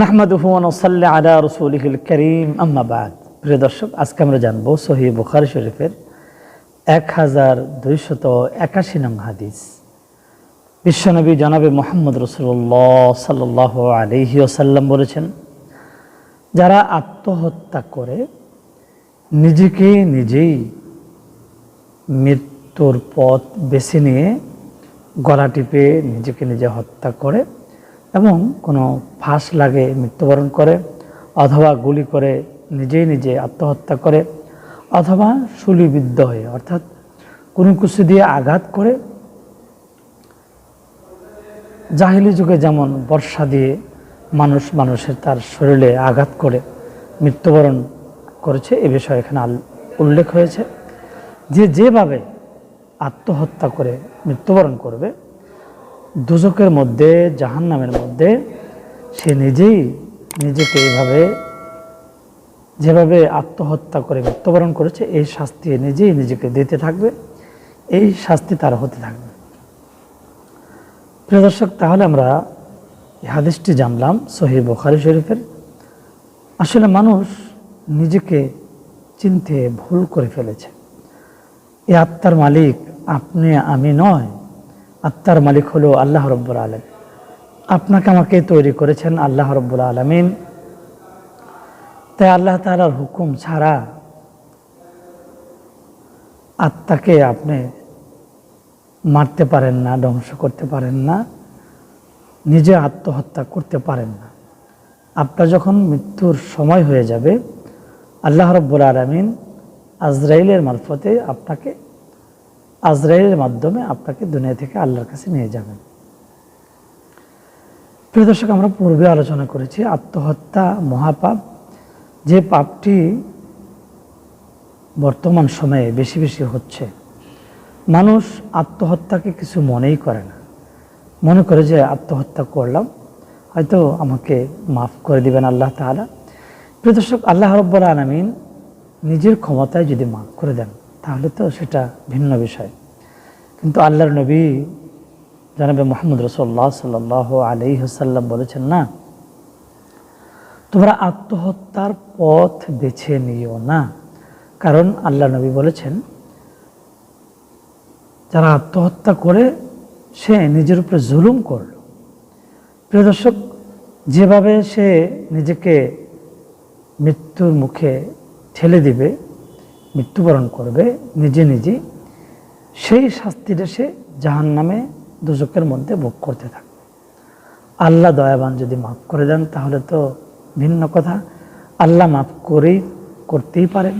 নাহমাদুহু ওয়ানুসাল্লি আলা রসুলিহিল করিম। আম্মা বাদ। প্রিয় দর্শক, আজকে আমরা জানব সহি বুখারী শরীফের এক হাজার দুইশত একাশি নং হাদিস। বিশ্বনবী জনাবে মোহাম্মদ রসুল্লাহ সাল্লাহ আলহি ওসাল্লাম বলেছেন, যারা আত্মহত্যা করে, নিজেকে নিজেই মৃত্যুর পথ বেছে নিয়ে গলা টিপে নিজেকে নিজে হত্যা করে এবং কোনো ফাঁস লাগে, মৃত্যুবরণ করে অথবা গুলি করে নিজেই নিজে আত্মহত্যা করে অথবা শুলিবিদ্ধ হয়ে, অর্থাৎ কোনো দিয়ে আঘাত করে। জাহিলি যুগে যেমন বর্ষা দিয়ে মানুষ মানুষের তার শরীরে আঘাত করে মৃত্যুবরণ করেছে, এ বিষয়ে এখানে উল্লেখ হয়েছে। যে যেভাবে আত্মহত্যা করে মৃত্যুবরণ করবে দুজকের মধ্যে, জাহান্নামের মধ্যে, সে নিজেই নিজেকে এইভাবে যেভাবে আত্মহত্যা করে মৃত্যুবরণ করেছে, এই শাস্তি নিজেই নিজেকে দিতে থাকবে, এই শাস্তি তার হতে থাকবে। প্রিয় দর্শক, তাহলে আমরা হাদিসটি জানলাম সহি বুখারি শরীফের। আসলে মানুষ নিজেকে চিনতে ভুল করে ফেলেছে। এই আত্মার মালিক আপনি, আমি নয়। আত্মার মালিক হলো আল্লাহ রব্বুল আলম আপনাকে আমাকে তৈরি করেছেন আল্লাহ রব্বুল আলমিন। তাই আল্লাহ তালার হুকুম ছাড়া আত্মাকে আপনি মারতে পারেন না, ধ্বংস করতে পারেন না, নিজে আত্মহত্যা করতে পারেন না। আপনার যখন মৃত্যুর সময় হয়ে যাবে, আল্লাহ রব্বুল আলমিন আজরাইলের মারফতে আপনাকে আজরাইলের মাধ্যমে আপনাকে দুনিয়া থেকে আল্লাহর কাছে নিয়ে যাবেন। প্রিয় দর্শক, আমরা পূর্বে আলোচনা করেছি, আত্মহত্যা মহাপাপ। যে পাপটি বর্তমান সময়ে বেশি বেশি হচ্ছে। মানুষ আত্মহত্যাকে কিছু মনেই করে না। মনে করে যে আত্মহত্যা করলাম, হয়তো আমাকে মাফ করে দিবেন আল্লাহ তাআলা। প্রিয় দর্শক, আল্লাহ রব্বুল আলমিন নিজের ক্ষমতায় যদি মাফ করে দেন তাহলে তো সেটা ভিন্ন বিষয়। কিন্তু আল্লাহর নবী জানাবে মোহাম্মদ রসোল্লা সাল আলি হাসাল্লাম বলেছেন, না, তোমরা আত্মহত্যার পথ বেছে নিও না। কারণ আল্লাহ নবী বলেছেন, যারা আত্মহত্যা করে, সে নিজের উপরে জুলুম করল। প্রিয় দর্শক, যেভাবে সে নিজেকে মৃত্যুর মুখে ঠেলে দিবে মৃত্যুবরণ করবে নিজে নিজে, সেই শাস্তিটা সে জাহান নামে দুজকের মধ্যে ভোগ করতে থাকবে। আল্লাহ দয়াবান যদি মাফ করে দেন, তাহলে তো ভিন্ন কথা। আল্লাহ মাফ করেই করতেই পারেন।